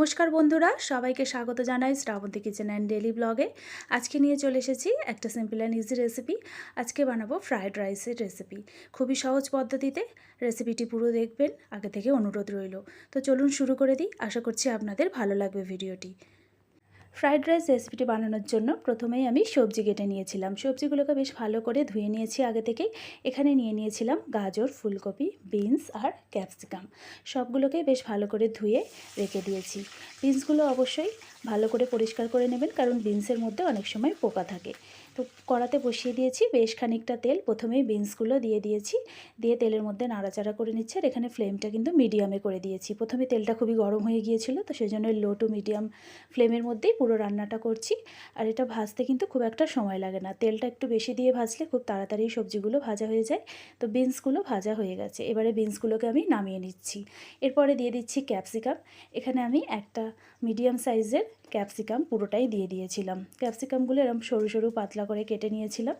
নমস্কার বন্ধুরা, সবাইকে স্বাগত জানাই শ্রাবন্তী কিচেন অ্যান্ড ডেলি ব্লগে। আজকে নিয়ে চলে এসেছি একটা সিম্পল অ্যান্ড ইজি রেসিপি আজকে বানাবো ফ্রায়েড রাইসের রেসিপি খুবই সহজ পদ্ধতিতে রেসিপিটি পুরো দেখবেন, আগে থেকে অনুরোধ রইল। তো চলুন শুরু করে দিই, আশা করছি আপনাদের ভালো লাগবে ভিডিওটি ফ্রায়েড রাইস রেসিপিটি বানানোর জন্য প্রথমেই আমি সবজি কেটে নিয়েছিলাম। সবজিগুলোকে বেশ ভালো করে ধুয়ে নিয়েছি আগে থেকেই। এখানে নিয়ে নিয়েছিলাম গাজর, ফুলকপি, বিনস আর ক্যাপসিকাম। সবগুলোকে বেশ ভালো করে ধুয়ে রেখে দিয়েছি। বিনসগুলো অবশ্যই ভালো করে পরিষ্কার করে নেবেন, কারণ বিনসের মধ্যে অনেক সময় পোকা থাকে। কড়াতে বসিয়ে দিয়েছি, বেশ খানিকটা তেল। প্রথমেই বিনসগুলো দিয়ে দিয়েছি, দিয়ে তেলের মধ্যে নাড়াচাড়া করে নিচ্ছে আর এখানে ফ্লেমটা কিন্তু মিডিয়ামে করে দিয়েছি। প্রথমে তেলটা খুবই গরম হয়ে গিয়েছিল, তো সেই জন্য লো টু মিডিয়াম ফ্লেমের মধ্যেই পুরো রান্নাটা করছি। আর এটা ভাজতে কিন্তু খুব একটা সময় লাগে না। তেলটা একটু বেশি দিয়ে ভাজলে খুব তাড়াতাড়ি সবজিগুলো ভাজা হয়ে যায়। তো বিনসগুলো ভাজা হয়ে গেছে। এবারে বিনসগুলোকে আমি নামিয়ে নিচ্ছি। এরপরে দিয়ে দিচ্ছি ক্যাপসিকাম। এখানে আমি একটা মিডিয়াম সাইজের ক্যাপসিকাম পুরোটাই দিয়ে দিয়েছিলাম। ক্যাপসিকামগুলো এরকম সরু সরু পাতলা করে কেটে নিয়েছিলাম।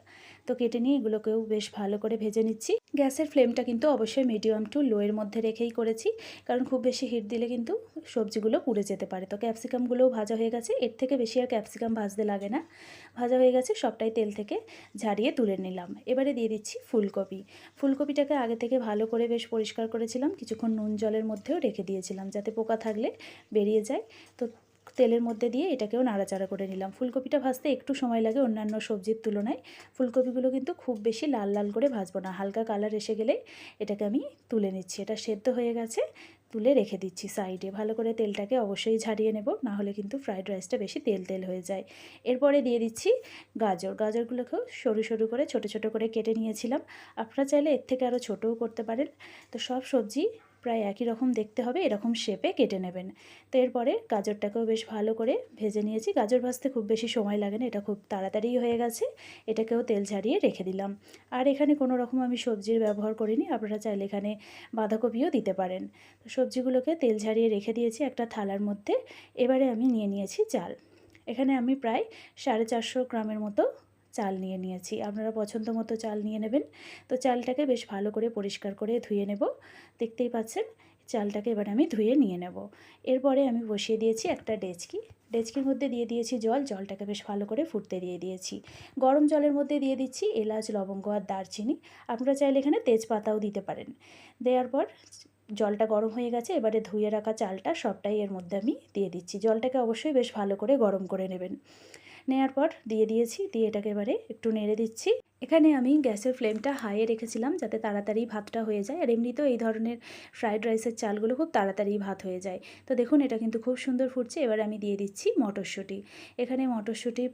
তো কেটে নিয়ে এগুলোকেও বেশ ভালো করে ভেজে নিচ্ছি। গ্যাসের ফ্লেমটা কিন্তু অবশ্যই মিডিয়াম টু লোয়ের মধ্যে রেখেই করেছি। কারণ খুব বেশি হিট দিলে কিন্তু সবজিগুলো পুড়ে যেতে পারে। তো ক্যাপসিকামগুলোও ভাজা হয়ে গেছে। এর থেকে বেশি আর ক্যাপসিকাম ভাজতে লাগে না। ভাজা হয়ে গেছে, সবটাই তেল থেকে ঝাড়িয়ে তুলে নিলাম। এবারে দিয়ে দিচ্ছি ফুলকপি। ফুলকপিটাকে আগে থেকে ভালো করে বেশ পরিষ্কার করেছিলাম। কিছুক্ষণ নুন জলের মধ্যেও রেখে দিয়েছিলাম যাতে পোকা থাকলে বেরিয়ে যায়। তো তেলের মধ্যে দিয়ে এটাকেও নাড়াচাড়া করে নিলাম। ফুলকপিটা ভাজতে একটু সময় লাগে অন্যান্য সবজির তুলনায়। ফুলকপিগুলো কিন্তু খুব বেশি লাল লাল করে ভাজবো না। হালকা কালার এসে গেলেই এটাকে আমি তুলে নিচ্ছি। এটা সেদ্ধ হয়ে গেছে, তুলে রেখে দিচ্ছি সাইডে। ভালো করে তেলটাকে অবশ্যই ঝাড়িয়ে নেব, না হলে কিন্তু ফ্রাইড রাইসটা বেশি তেল তেল হয়ে যায়। এরপরে দিয়ে দিচ্ছি গাজর। গাজরগুলোকেও সরু সরু করে, ছোট ছোট করে কেটে নিয়েছিলাম। আপনারা চাইলে এর থেকে আরও ছোটও করতে পারেন। তো সব সবজি প্রায় একই রকম দেখতে হবে, এরকম শেপে কেটে নেবেন। তো এরপরে গাজরটাকেও বেশ ভালো করে ভেজে নিয়েছি। গাজর ভাজতে খুব বেশি সময় লাগে না, এটা খুব তাড়াতাড়ি হয়ে গেছে, এটাকেও তেল ঝারিয়ে রেখে দিলাম। আর এখানে কোনো রকম আমি সবজির ব্যবহার করিনি, আপনারা চাইলে এখানে বাঁধাকপিও দিতে পারেন। তো সবজিগুলোকে তেল ঝারিয়ে রেখে দিয়েছি একটা থালার মধ্যে, এবারে আমি নিয়ে নিয়েছি চাল। এখানে আমি প্রায় সাড়ে চারশো গ্রামের মতো চাল নিয়ে নিয়েছি। আপনারা পছন্দ মতো চাল নিয়ে নেবেন। তো চালটাকে বেশ ভালো করে পরিষ্কার করে ধুয়ে নেব। দেখতেই পাচ্ছেন, চালটাকে এবার আমি ধুয়ে নিয়ে নেব। এরপরে আমি বসিয়ে দিয়েছি একটা ডেচকি। ডেচকির মধ্যে দিয়ে দিয়েছি জল। জলটাকে বেশ ভালো করে ফুটতে দিয়ে দিয়েছি। গরম জলের মধ্যে দিয়ে দিচ্ছি এলাচ, লবঙ্গ আর দারচিনি। আপনারা চাইলে এখানে তেজপাতাও দিতে পারেন। দেওয়ার পর জলটা গরম হয়ে গেছে, এবারে ধুয়ে রাখা চালটা সবটাই এর মধ্যে আমি দিয়ে দিচ্ছি। জলটাকে অবশ্যই বেশ ভালো করে গরম করে নেবেন। নেওয়ার পর দিয়ে দিয়েছি, দিয়ে এটাকে এবারে একটু নেড়ে দিচ্ছি। এখানে আমি গ্যাসের ফ্লেমটা হাইয়ে রেখেছিলাম যাতে তাড়াতাড়ি ভাতটা হয়ে যায়। আর এমনিতেও এই ধরনের ফ্রাইড রাইসের চালগুলো খুব তাড়াতাড়ি ভাত হয়ে যায়। তো দেখুন, এটা কিন্তু খুব সুন্দর ফুটছে। এবার আমি দিয়ে দিচ্ছি মটরশুঁটি। এখানে মটরশুঁটি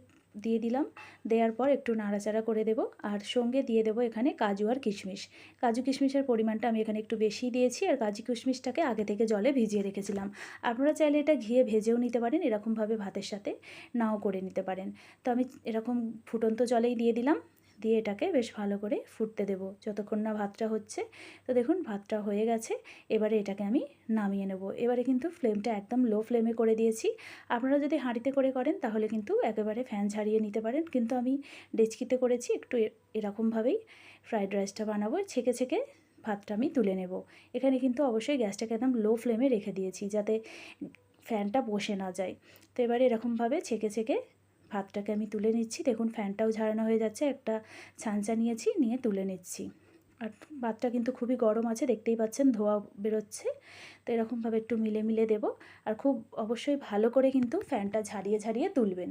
দিয়ে দিলাম। দেওয়ার পর একটু নাড়াচাড়া করে দেব। আর সঙ্গে দিয়ে দেব এখানে কাজু আর কিশমিশ। কাজু কিশমিশের পরিমাণটা আমি এখানে একটু বেশি দিয়েছি আর কাজু কিশমিশটাকে আগে থেকে জলে ভিজিয়ে রেখেছিলাম। আপনারা চাইলে এটা ঘিয়ে ভেজেও নিতে পারেন এরকমভাবে ভাতের সাথে। নাও করে নিতে পারেন। তো আমি এরকম ফুটন্ত জলেই দিয়ে দিলাম। দিয়ে এটাকে বেশ ভালো করে ফুটতে দেব। যতক্ষণ না ভাতটা হচ্ছে, তো দেখুন ভাতটা হয়ে গেছে। এবারে এটাকে আমি নামিয়ে নেব। এবারে কিন্তু ফ্লেমটা একদম লো ফ্লেমে করে দিয়েছি। আপনারা যদি হাঁড়িতে করে করেন, তাহলে কিন্তু একেবারে ফ্যান ছাড়িয়ে নিতে পারেন। কিন্তু আমি ডেচকিতে করেছি, একটু এরকমভাবেই ফ্রাইড রাইসটা বানাবো। ছেঁকে ছেঁকে ভাতটা আমি তুলে নেব। এখানে কিন্তু অবশ্যই গ্যাসটাকে একদম লো ফ্লেমে রেখে দিয়েছি, যাতে ফ্যানটা বসে না যায়। তো এবারে এরকমভাবে ছেঁকে ছেঁকে ভাতটাকে আমি তুলে নিচ্ছি। দেখুন, ফ্যানটাও ঝাড়ানো হয়ে যাচ্ছে। একটা ছাঁচা নিয়েছি, নিয়ে তুলে নিচ্ছি। আর ভাতটা কিন্তু খুবই গরম আছে, দেখতেই পাচ্ছেন, ধোয়া বেরোচ্ছে। তো এরকমভাবে একটু মিলে মিলে দেব। আর খুব অবশ্যই ভালো করে কিন্তু ফ্যানটা ঝাড়িয়ে ঝাড়িয়ে তুলবেন।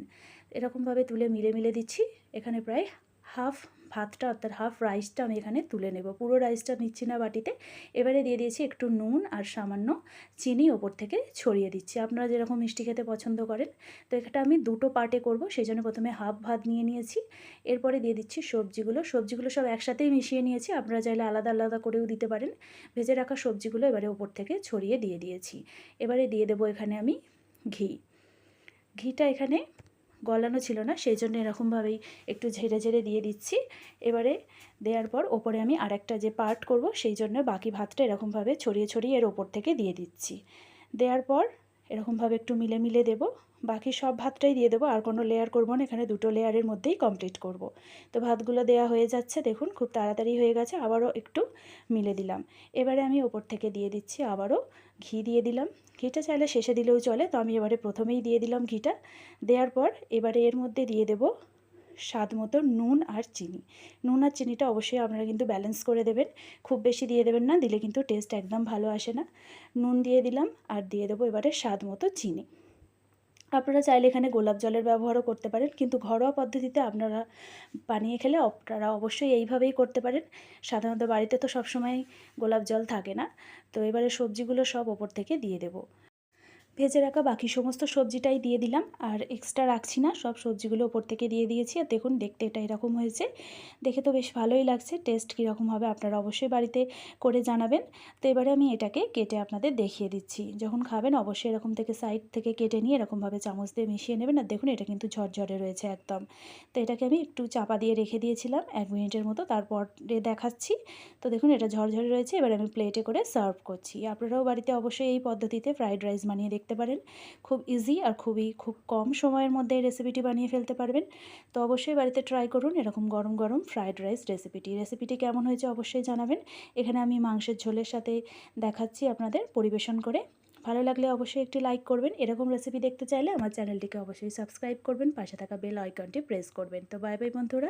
এরকমভাবে তুলে মিলে মিলে দিচ্ছি। এখানে প্রায় হাফ ভাতটা, অর্থাৎ হাফ রাইসটা আমি এখানে তুলে নেব। পুরো রাইসটা নিচ্ছি না বাটিতে। এবারে দিয়ে দিয়েছি একটু নুন আর সামান্য চিনি ওপর থেকে ছড়িয়ে দিচ্ছি। আপনারা যেরকম মিষ্টি খেতে পছন্দ করেন, তো এটা আমি দুটো পার্টে করব, সেই জন্য প্রথমে হাফ ভাত নিয়ে নিয়েছি। এরপরে দিয়ে দিচ্ছি সবজিগুলো। সবজিগুলো সব একসাথেই মিশিয়ে নিয়েছি। আপনারা চাইলে আলাদা আলাদা করেও দিতে পারেন। ভেজে রাখা সবজিগুলো এবারে ওপর থেকে ছড়িয়ে দিয়ে দিয়েছি। এবারে দিয়ে দেবো এখানে আমি ঘি। ঘিটা এখানে গলানো ছিল না সেই জন্য এরকমভাবেই একটু ঝেড়ে ঝেড়ে দিয়ে দিচ্ছি। এবারে দেওয়ার পর ওপরে আমি আরেকটা যে পার্ট করব, সেই জন্য বাকি ভাতটা এরকমভাবে ছড়িয়ে ছড়িয়ে এর ওপর থেকে দিয়ে দিচ্ছি। দেওয়ার পর এরকমভাবে একটু মিলে মিলে দেব। বাকি সব ভাতটাই দিয়ে দেবো, আর কোনো লেয়ার করব না, এখানে দুটো লেয়ারের মধ্যেই কমপ্লিট করব। তো ভাতগুলো দেওয়া হয়ে যাচ্ছে, দেখুন খুব তাড়াতাড়ি হয়ে গেছে, আবারও একটু মিলে দিলাম। এবারে আমি ওপর থেকে দিয়ে দিচ্ছি, আবারও ঘি দিয়ে দিলাম। ঘিটা চাইলে শেষে দিলেও চলে, তো আমি এবারে প্রথমেই দিয়ে দিলাম ঘিটা। দেওয়ার পর এবারে এর মধ্যে দিয়ে দেব স্বাদ মতো নুন আর চিনি। নুন আর চিনিটা অবশ্যই আপনারা কিন্তু ব্যালেন্স করে দেবেন, খুব বেশি দিয়ে দেবেন না, দিলে কিন্তু টেস্ট একদম ভালো আসে না। নুন দিয়ে দিলাম, আর দিয়ে দেবো এবারে স্বাদ মতো চিনি। আপনারা চাইলে এখানে গোলাপ জলের ব্যবহারও করতে পারেন, কিন্তু ঘরোয়া পদ্ধতিতে আপনারা বানিয়ে খেলে আপনারা অবশ্যই এইভাবেই করতে পারেন। সাধারণত বাড়িতে তো সবসময় গোলাপ জল থাকে না। তো এবারে সবজিগুলো সব ওপর থেকে দিয়ে দেবো। ভেজে রাখা বাকি সমস্ত সবজিটাই দিয়ে দিলাম। আর এক্সট্রা রাখছি না, সব সবজিগুলো ওপর থেকে দিয়ে দিয়েছি। আর দেখুন, দেখতে এটা এরকম হয়েছে। দেখে তো বেশ ভালোই লাগছে টেস্ট কীরকম হবে আপনারা অবশ্যই বাড়িতে করে জানাবেন। তো এবারে আমি এটাকে কেটে আপনাদের দেখিয়ে দিচ্ছি। যখন খাবেন অবশ্যই এরকম থেকে সাইড থেকে কেটে নিয়ে এরকমভাবে চামচ দিয়ে মিশিয়ে নেবেন। আর দেখুন, এটা কিন্তু ঝরঝরে রয়েছে একদম। তো এটাকে আমি একটু চাপা দিয়ে রেখে দিয়েছিলাম এক মিনিটের মতো, তারপরে দেখাচ্ছি। তো দেখুন, এটা ঝরঝরে রয়েছে। এবার আমি প্লেটে করে সার্ভ করছি। আপনারাও বাড়িতে অবশ্যই এই পদ্ধতিতে ফ্রাইড রাইস বানিয়ে দেখতে পারেন। খুব ইজি আর খুবই, খুব কম সময়ের মধ্যে এই রেসিপিটি বানিয়ে ফেলতে পারবেন। তো অবশ্যই বাড়িতে ট্রাই করুন এরকম গরম গরম ফ্রাইড রাইস রেসিপিটি রেসিপিটি কেমন হয়েছে অবশ্যই জানাবেন। এখানে আমি মাংসের ঝোলের সাথে দেখাচ্ছি আপনাদের পরিবেশন করে। ভালো লাগলে অবশ্যই একটি লাইক করবেন। এরকম রেসিপি দেখতে চাইলে আমার চ্যানেলটিকে অবশ্যই সাবস্ক্রাইব করবেন। পাশে থাকা বেল আইকনটি প্রেস করবেন। তো বাই বাই বন্ধুরা।